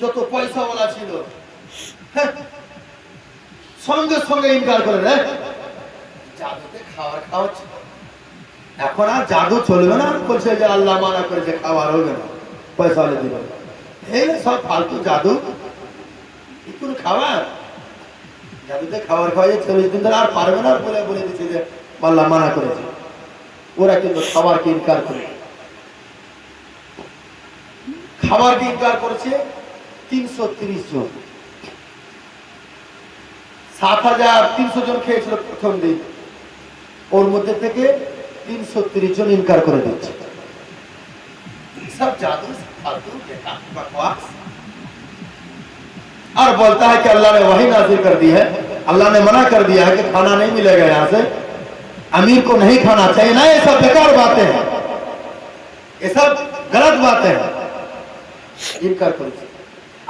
যত পয়সাওয়ালা ছিল। হ্যাঁ, সঙ্গে সঙ্গে ইনকার করে রে জাদুতে খাবার খাওয়াচ্ছে এখন আর জাদু চলবে না বলছে যে আল্লাহ মানা করেছে খাবার হবে না। পয়সা হলে দিবে। এই সব ফালতু জাদু। কোনো খাবার। জাদুতে খাবার খাওয়া খাওয়াই চল্লিশ দিন ধরে আর পারবে না বলে বলে দিচ্ছে যে আল্লাহ মানা করেছে। ওরা কিন্তু খাবারকে ইনকার করে খাবারকে ইনকার করেছে তিনশো তিরিশ জন সাত হাজার তিনশো জন খেয়েছিল প্রথম দিন ওর মধ্যে থেকে তিনশো তিরিশ জন ইনকার করে দিচ্ছে सब जादू फालतू बेकार बकवास और बोलता है कि अल्लाह ने वही नाजिल कर दी है अल्लाह ने मना कर दिया है कि खाना नहीं मिलेगा यहाँ से अमीर को नहीं खाना चाहिए ना ये सब बेकार बातें हैं ये सब गलत बातें हैं ইনকার করেছে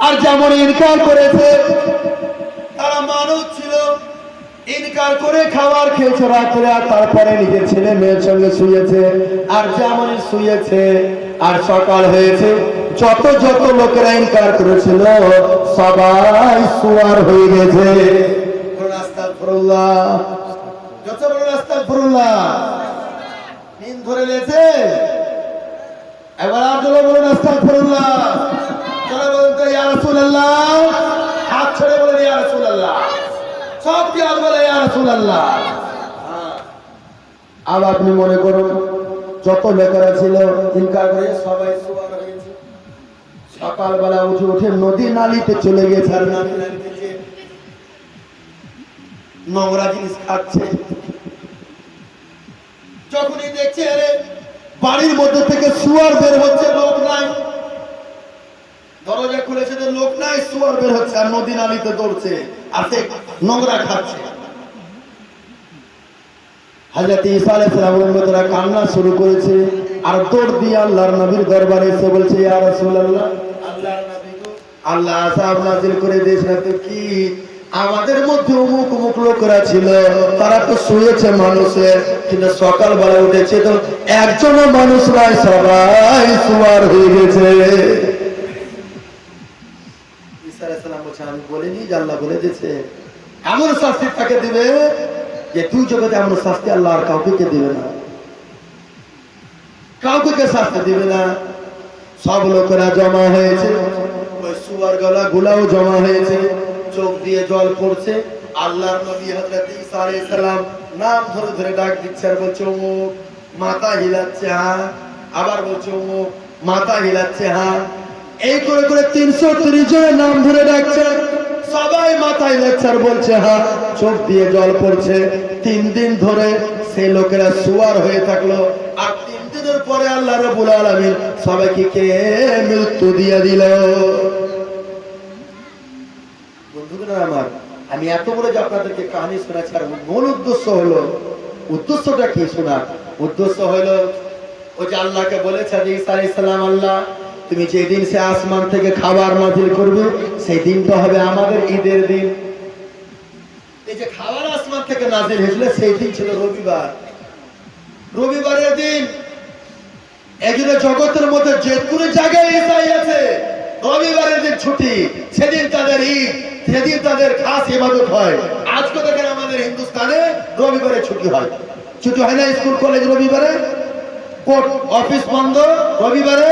আর যেমন ইনকার করেছে, তারা মানুষ ছিল ইনকার করে খাবার খেয়েছে রাত্রে, আর তারপরে নিজের ছেলে মেয়ের সঙ্গে শুয়েছে, আর যেমন শুয়েছে, আর সকাল হয়েছে, যত যত লোকেরা ইনকার করেছিল, সবাই সুয়ার হয়ে গেছে। যত বড়। নিন ধরে নিয়েছে এবার আর বলুন, আস্তাগফিরুল্লাহ হাত ছেড়ে বলেন, ইয়া রাসূলুল্লাহ। সব কি আর বলে, ইয়া রাসূলুল্লাহ? হ্যাঁ। আর আপনি মনে করুন, যত লোকেরা ছিল, ইনকার করে সবাই সুয়ার হয়েছে সকালবেলা উঠে উঠে নদী নালিতে চলে গেছে আর নালিতে নোংরা জিনিস খাচ্ছে। যখনই দেখছে বাড়ির মধ্যে থেকে শুয়ার বের হচ্ছে, লোক নাই। নাই শুয়ার বের হচ্ছে আর নদী নালিতে দৌড়ছে আর সে নোংরা খাচ্ছে। হাজরত ঈসা আলাইহিস মতরা কান্না শুরু করেছে আর দৌড় দিয়ে আল্লাহর নবীর দরবারে এসে বলছে ইয়া রাসূলুল্লাহ আল্লাহর নবী আল্লাহ নাযিল করে তো কি? আমাদের মধ্যে অমুক অমুক লোকেরা ছিল তারা তো শুয়েছে মানুষের কিন্তু সকালবেলা উঠেছে তো একজনও মানুষ নাই সবাই শুয়ার হয়ে গেছে। সালাম বলছে, আমি বলিনি বলে দিয়েছে এমন শাস্তি তাকে দিবে যে তুই জগতে এমন শাস্তি আল্লাহ আর কাউকে দিবে না? কাউকে শাস্তি দিবে না? সব লোকেরা জমা হয়েছে। ওই সুয়ার গলা গুলাও জমা হয়েছে। চোখ দিয়ে জল পড়ছে। আল্লাহর নবী হযরত ঈসা আলাইহিস সালাম নাম ধরে ধরে ডাক দিচ্ছে আর বলছে মাথা হিলাচ্ছে হ্যাঁ? আবার বলছে মাথা হিলাচ্ছে হ্যাঁ? এই করে করে তিনশো তিরিশ জনের নাম ধরে ডাকছে। সবাই মাথায় লেকচার বলছে হ্যাঁ চোখ দিয়ে জল পড়ছে। তিন দিন ধরে সেই লোকেরা সুয়ার হয়ে থাকল। আর তিন দিনের পরে আল্লাহ রবুল আলমিন সবাইকে কে মৃত্যু দিয়ে দিল? আমার, আমি এত বলে যে আপনাদেরকে কাহিনী শোনাচ্ছি, আর মূল উদ্দেশ্য হলো, উদ্দেশ্যটা কি শোনা? উদ্দেশ্য হলো ও যে আল্লাহকে বলেছে যে আলাইহিস আল্লাহ তুমি যেদিন সে আসমান থেকে খাবার নাজিল করবে সেই দিনটা হবে আমাদের ঈদের দিন। এই যে খাবার আসমান থেকে নাজিল হয়েছিল, সেই দিন ছিল রবিবার। রবিবারের দিন একদিনে জগতের মধ্যে যে কোনো জায়গায় ঈসাই আছে, রবিবারের দিন ছুটি, সেদিন তাদের ঈদ, সেদিন তাদের খাস ইবাদত হয়। আজকে দেখেন আমাদের হিন্দুস্তানে রবিবারে ছুটি হয়। ছুটি হয় না স্কুল, কলেজ রবিবারে, কোর্ট, অফিস বন্ধ রবিবারে।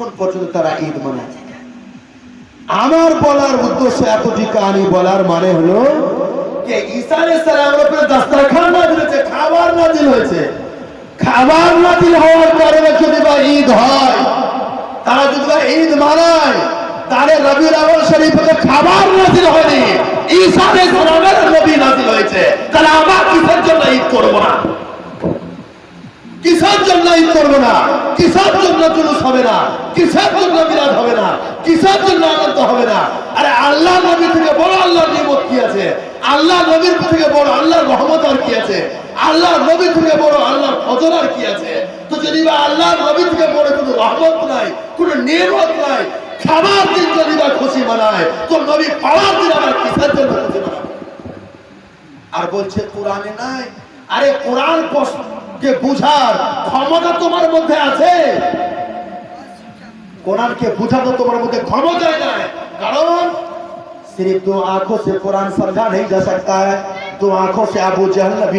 এখন পর্যন্ত তারা ঈদ মানাচ্ছে আমার বলার উদ্দেশ্য এতটি কাহিনী বলার মানে হলো খাবার যদি ঈদ হয়, তারা ঈদ মানায়, তাহলে খাবার হয়নি। হয়েছে। আবার কিসের জন্য ঈদ করব না? কিসের জন্য ঈদ করব না? কিসের জন্য জুলুস হবে না? কিসের জন্য মিলাদ হবে না? কিসের হবে না? আরে আল্লাহ নবী থেকে বড় আল্লাহর নিয়মত কি আছে? আল্লাহ নবীর থেকে বড় আল্লাহর রহমত আর কি আছে? আল্লাহ নবী থেকে বড় আল্লাহর ফজল আর কি আছে? তো যদি বা আল্লাহ নবী থেকে বড় কোনো রহমত নাই, কোনো নিয়মত নাই, খাবার দিন যদি বা খুশি মানায়, তো নবী পাওয়ার দিন আবার কিসের জন্য খুশি মানাবে? আর বলছে, কোরআনে নাই। আরে কোরআন কে বুঝার ক্ষমতা তোমার মধ্যে আছে কোরআনকে বুঝানো তোমার মধ্যে ক্ষমতাই নাই কারণ सिर्फ दो आंखों से कुरान समझा नहीं जा सकता है दो आंखों से अबू जहल नबी